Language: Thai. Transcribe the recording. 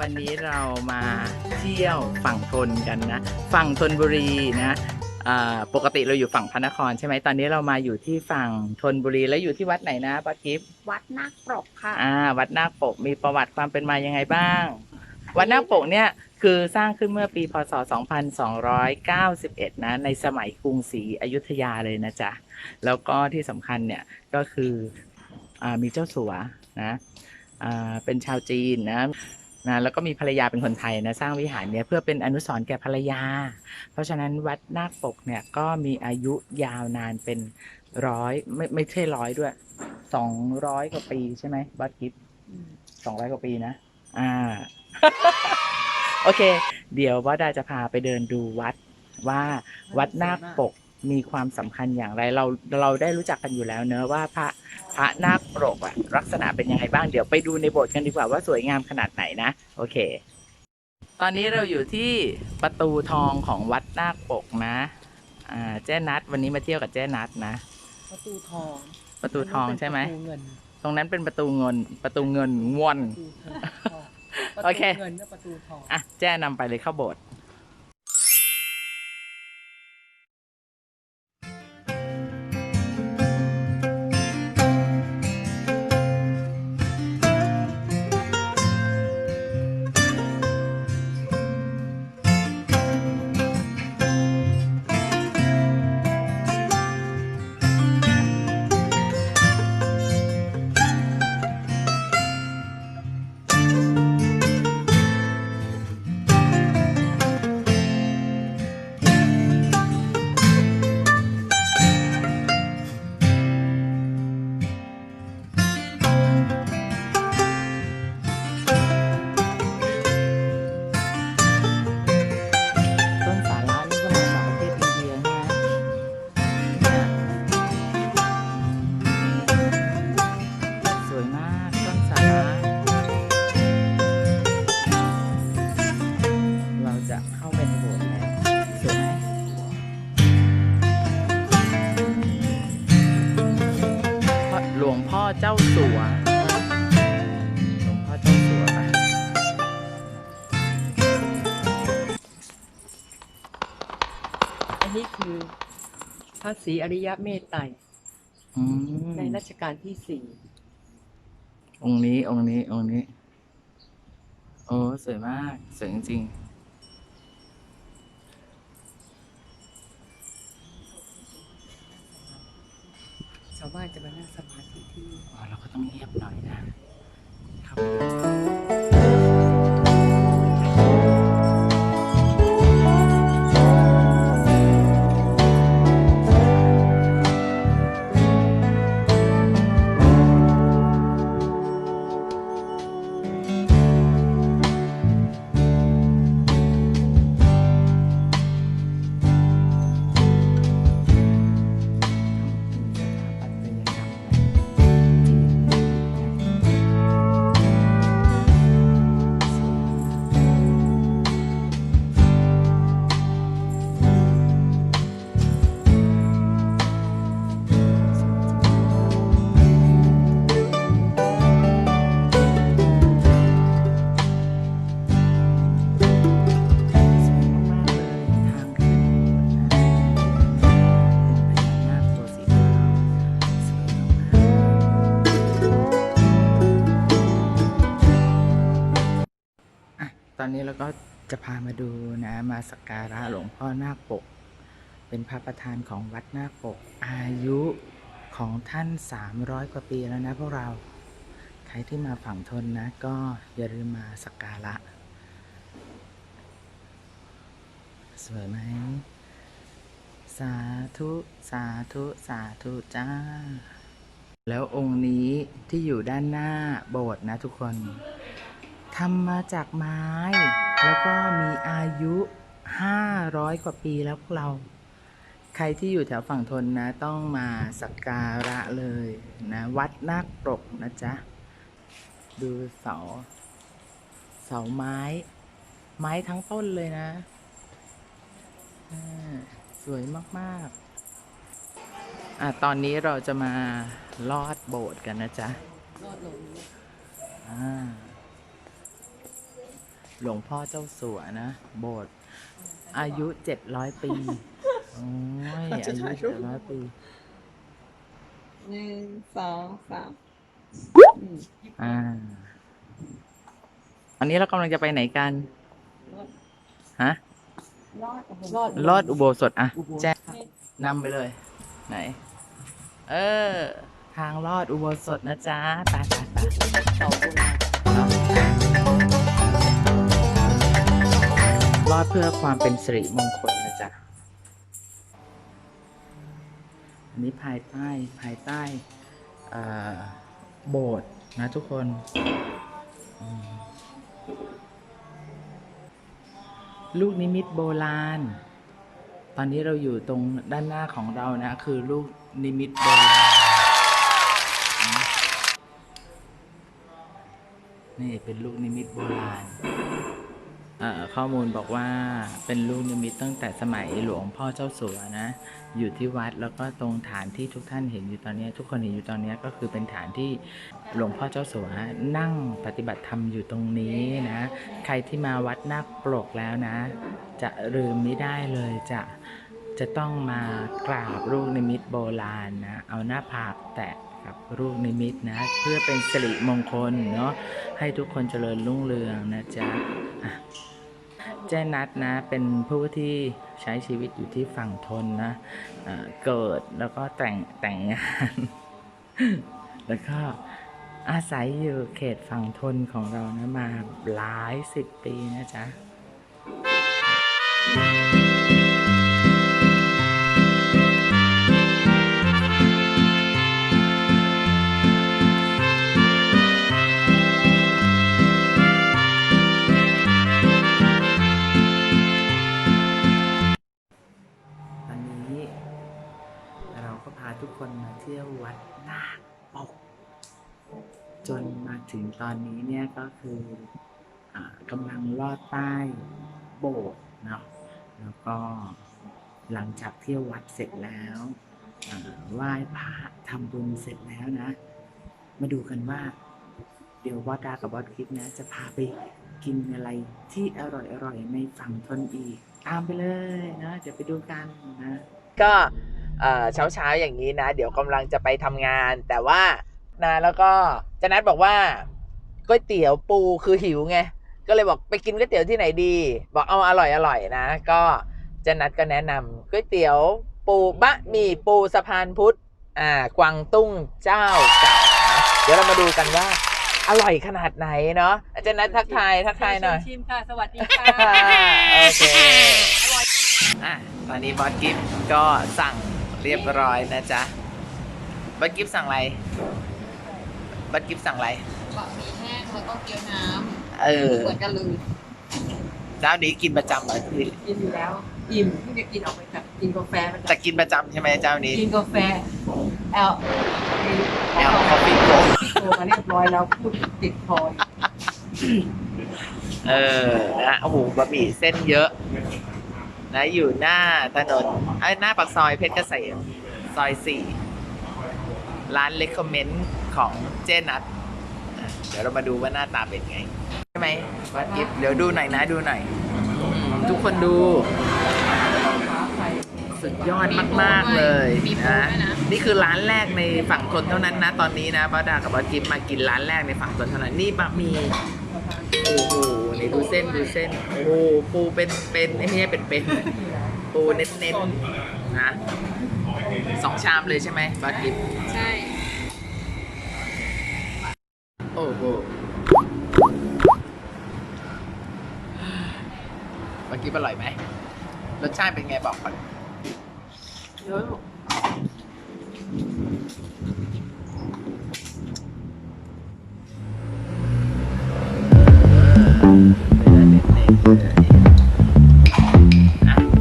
วันนี้เรามาเที่ยวฝั่งทนกันนะ ฝั่งธนบุรีนะอ่าปกติเราอยู่ฝั่งพระนครใช่ไหมตอนนี้เรามาอยู่ที่ฝั่งธนบุรีแล้วอยู่ที่วัดไหนนะป้ากิฟวัดนาคปรกค่ะอ่าวัดนาคปกมีประวัติความเป็นมายังไงบ้าง วัดนาคปกเนี่ยคือสร้างขึ้นเมื่อปีพศ 2291 นะ ในสมัยกรุงศรีอยุธยาเลยนะจ๊ะ แล้วก็ที่สำคัญเนี่ยก็คืออามีเจ้าสัวนะอ่าเป็นชาวจีนนะ นะแล้วก็มีภรรยาเป็นคนไทยนะสร้างวิหารเนี่ยเพื่อเป็นอนุสรณ์แก่ภรรยา เพราะฉะนั้นวัดนาคปกเนี่ยก็มีอายุยาวนานเป็นร้อยไม่ไม่ใช่ร้อยด้วยสองร้อยกว่าปีใช่ไหมบัดกิฟสองร้อยกว่าปีนะ อ่า โอเค เดี๋ยวว่าดาจะพาไปเดินดูวัดว่าวัดนาคปก มีความสำคัญอย่างไร เราเราได้รู้จักกันอยู่แล้วเนอะว่าพระพระนาคปกอะลักษณะเป็นยังไงบ้างเดี๋ยวไปดูในโบสถ์กันดีกว่าว่าสวยงามขนาดไหนนะโอเค ตอนนี้เราอยู่ที่ประตูทองของวัดนาคปกนะอ่าเจ้นัดวันนี้มาเที่ยวกับเจ้นัดนะ ประตูทองประตูทองใช่ไหมประตูเงินตรงนั้นเป็นประตูเงินประตูเงินงวนประตูทองประโอตูเคเงินและประตูทองอะแจ้นำไปเลยเข้าโบสถ์ เจ้าสัวหลวงพ่อเจ้าสัวไปอันนี้คือพระศรีอริยเมตไตรอืมในรัชกาลที่สี่องค์นี้องค์นี้องค์นี้ โอ้สวยมาก สวยจริง ชาวบ้านจะมานั่งสมาธิที่นี่ๆอ๋อเราก็ต้องเงียบหน่อยนะครับ ตอนนี้เราก็จะพามาดูนะมาสักการะหลวงพ่อนาคปก เป็นพระประธานของวัดนาคปก อายุของท่าน 300 กว่าปีแล้วนะพวกเราใครที่มาฝั่งทนนะ ก็อย่าลืมมาสักการะ สวยไหม สาธุ สาธุ สาธุจ้า แล้วองค์นี้ที่อยู่ด้านหน้าโบสถ์นะทุกคน ทำมาจากไม้ แล้วก็มีอายุ 500 กว่าปีแล้วพวกเรา ใครที่อยู่แถวฝั่งทนนะ ต้องมาสักการะเลยนะ วัดนาคปรกนะจ๊ะ ดูเสา เสาไม้ ไม้ทั้งต้นเลยนะ สวยมากๆอะตอนนี้เราจะมาลอดโบสถ์กันนะจ๊ะรอดลงอ่า หลวงพ่อเจ้าสัวนะ โบสถ์อายุเจ็ดร้อยปี โอ้ยอายุเจ็ดร้อยปี หนึ่งสองสามอืมอ่า อันนี้เรากำลังจะไปไหนกัน ฮะ รอดโอ้โหรอดลอดอุโบสถอะอุโบสถแจ้งนำไปเลย ไหน เออ ทางลอดอุโบสถนะจ๊ะไปไปไปเสาโบราณ ดเพื่อความเป็นสิริมงคลนะจ๊ะ อันนี้ภายใต้ภายใต้โบสถ์นะทุกคน ลูกนิมิตโบราณ ตอนนี้เราอยู่ตรงด้านหน้าของเรานะ คือลูกนิมิตโบราณ นี่เป็นลูกนิมิตโบราณ ข้อมูลบอกว่าเป็นลูกนิมิตตั้งแต่สมัยหลวงพ่อเจ้าสัวนะ อยู่ที่วัดแล้วก็ตรงฐานที่ทุกท่านเห็นอยู่ตอนนี้ ทุกคนเห็นอยู่ตอนนี้ก็คือเป็นฐานที่หลวงพ่อเจ้าสัวนั่งปฏิบัติธรรมอยู่ตรงนี้นะ ใครที่มาวัดนาคปลกแล้วนะ จะลืมไม่ได้เลยจะจะต้องมากราบลูกนิมิตโบราณนะเอาหน้าผากแตะกับลูกนิมิตนะ เพื่อเป็นสิริมงคลเนาะให้ทุกคนเจริญรุ่งเรืองนะจ๊ะ เจ้นัดนะเป็นผู้ที่ใช้ชีวิตอยู่ที่ฝั่งทนนะเอ่อเกิดแล้วก็แต่งแต่งงาน แล้วก็อาศัยอยู่เขตฝั่งทนของเรานะมาหลายสิบปีนะจ๊ะ จนมาถึงตอนนี้เนี่ยก็คืออกำลังลอดใต้โบสถ์เนาะแล้วก็หลังจากเที่ยววัดเสร็จแล้วไหว้พระทำบุญเสร็จแล้วนะ มาดูกันว่า เดี๋ยววอดดากับบอสคลิปนะ จะพาไปกินอะไรที่อร่อยๆในฝั่งทนอีก ตามไปเลยนะเดี๋ยวไปดูกันนะ ก็เช้าเช้าๆอย่างนี้นะ เดี๋ยวกำลังจะไปทำงานแต่ว่า นะแล้วก็เจะนัดบอกว่าก๋วยเตี๋ยวปูคือหิวไงก็เลยบอกไปกินก๋วยเตี๋ยวที่ไหนดี บอกเอาอร่อยอร่อยๆนะ ก็เจะนัดก็แนะนำก๋วยเตี๋ยวปูบะหมี่ปูสะพานพุทธอ่ากวางตุ้งเจ้าเก่านะเดี๋ยวเรามาดูกันว่า อร่อยขนาดไหนเนาะอาจารย์นัททักทายทักทายหน่อยชิมค่ะ สวัสดีค่ะโอเคอะตอนนี้บอสกิฟก็สั่งเรียบร้อยนะจ๊ะบอสกิฟสั่งอะไร บอสกิฟสั่งอะไรบะหมี่แห้งแล้วก็เกี๊ยวน้เออำเหมือนกันเลยเจ้านี้กินประจำเหรอพี่กินอยู่แล้ว อิ่มเพิ่งจะกินออกไปจากกินกาแฟมาแต่จากกินประจำใช่ไหมเจ้านี้กินกาแฟแอลแอลคอฟฟี่โกที่โทรมาเรียบร้อยแล้วพูดติดคออยู่เออนะโอ้โหบะหมี่เส้นเยอะนะอยู่หน้าถนนไอ้ยหน้าปากซอยเพชรเกษมซอยสี่ ร้านเลคคอมเมนต์ของเจนัทเดี๋ยวเรามาดูว่าหน้าตาเป็นไง ใช่ไหมวัดกิฟเดี๋ยวดูหน่อยนะดูหน่อยอืมทุกคนดู สุดยอดมาก ๆ เลยนะ นี่คือร้านแรกในฝั่งทนเท่านั้นนะตอนนี้นะป้าดากับบอสกิฟมากินร้านแรกในฝั่งทนเท่านั้นนี่บะหมี่โอ้โหนี่ดูเส้นดูเส้นโอ้โหปูเป็นเป็นไม่ใช่เป็นเป็นปูเน้นเน้นๆนะ สองชามเลยใช่ไหมบอสกิฟใช่ โอ้โหบอสกิฟอร่อยไหมรสชาติเป็นไงบอกก่อน